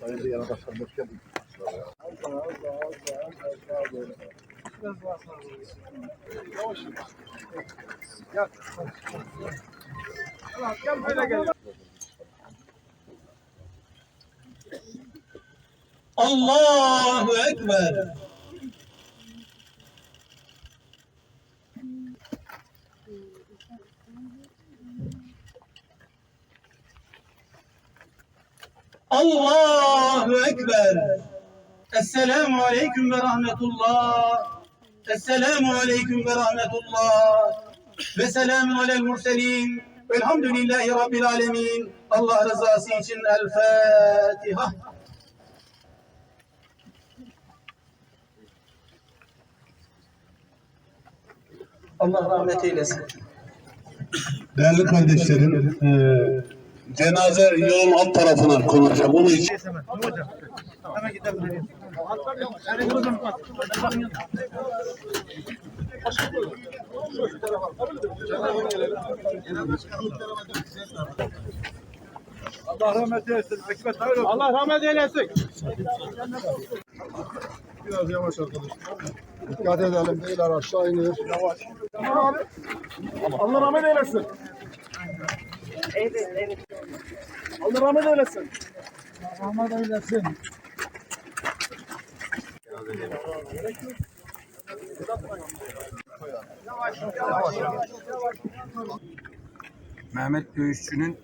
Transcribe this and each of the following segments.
Sayın Yana Allahu Ekber. Allahu Ekber. Esselamu Aleyküm ve Rahmetullah. Esselamu Aleyküm ve Rahmetullah. Ve selamun alel murselin. Velhamdülillahi Rabbil Alemin. Allah rızası için El Fatiha. Allah rahmet eylesin. Değerli kardeşlerim, eee cenaze yolun alt tarafına konulacak. Onun için Allah rahmet eylesin. Allah rahmet eylesin. Biraz yavaş arkadaşlar. Dikkat edelim. Beyler aşağı iniyor. Yavaş. Allah rahmet eylesin. Allah rahmet eylesin. Rahmet eylesin. Mehmet Dövüşçü'nün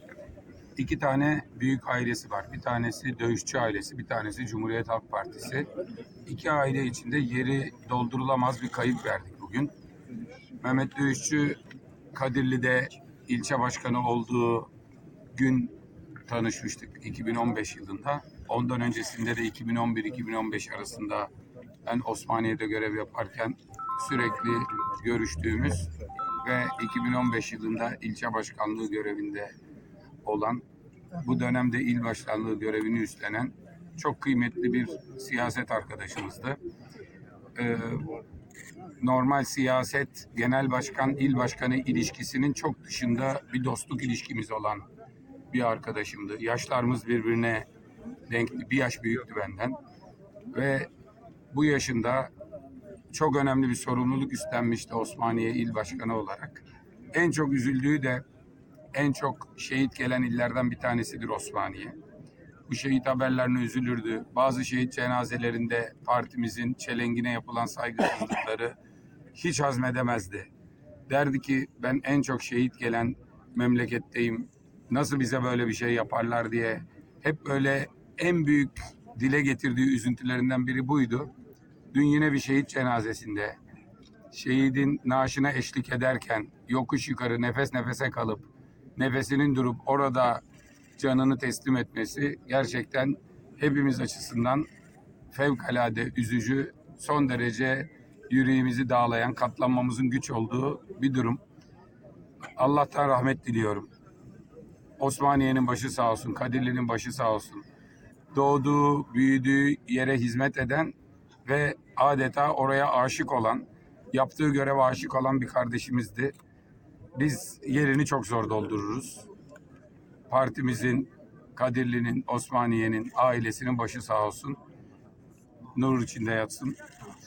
iki tane büyük ailesi var. Bir tanesi Dövüşçü ailesi, bir tanesi Cumhuriyet Halk Partisi. İki aile içinde yeri doldurulamaz bir kayıp verdik bugün. Mehmet Dövüşçü Kadirli'de ilçe başkanı olduğu gün tanışmıştık 2015 yılında. Ondan öncesinde de 2011-2015 arasında ben Osmaniye'de görev yaparken sürekli görüştüğümüz ve 2015 yılında ilçe başkanlığı görevinde olan, bu dönemde il başkanlığı görevini üstlenen çok kıymetli bir siyaset arkadaşımızdı. Ee, normal siyaset, genel başkan, il başkanı ilişkisinin çok dışında bir dostluk ilişkimiz olan bir arkadaşımdı. Yaşlarımız birbirine denkti. Bir yaş büyüktü benden. Ve bu yaşında çok önemli bir sorumluluk üstlenmişti Osmaniye İl Başkanı olarak. En çok üzüldüğü de en çok şehit gelen illerden bir tanesidir Osmaniye. Bu şehit haberlerine üzülürdü. Bazı şehit cenazelerinde partimizin çelengine yapılan saygısızlıkları hiç hazmedemezdi. Derdi ki ben en çok şehit gelen memleketteyim. Nasıl bize böyle bir şey yaparlar diye hep böyle en büyük dile getirdiği üzüntülerinden biri buydu. Dün yine bir şehit cenazesinde şehidin naaşına eşlik ederken yokuş yukarı nefes nefese kalıp nefesinin durup orada canını teslim etmesi gerçekten hepimiz açısından fevkalade üzücü, son derece yüreğimizi dağlayan, katlanmamızın güç olduğu bir durum. Allah'tan rahmet diliyorum. Osmaniye'nin başı sağ olsun, Kadirli'nin başı sağ olsun. Doğduğu, büyüdüğü yere hizmet eden ve adeta oraya aşık olan, yaptığı göreve aşık olan bir kardeşimizdi. Biz yerini çok zor doldururuz. Partimizin, Kadirli'nin, Osmaniye'nin, ailesinin başı sağ olsun. Nur içinde yatsın.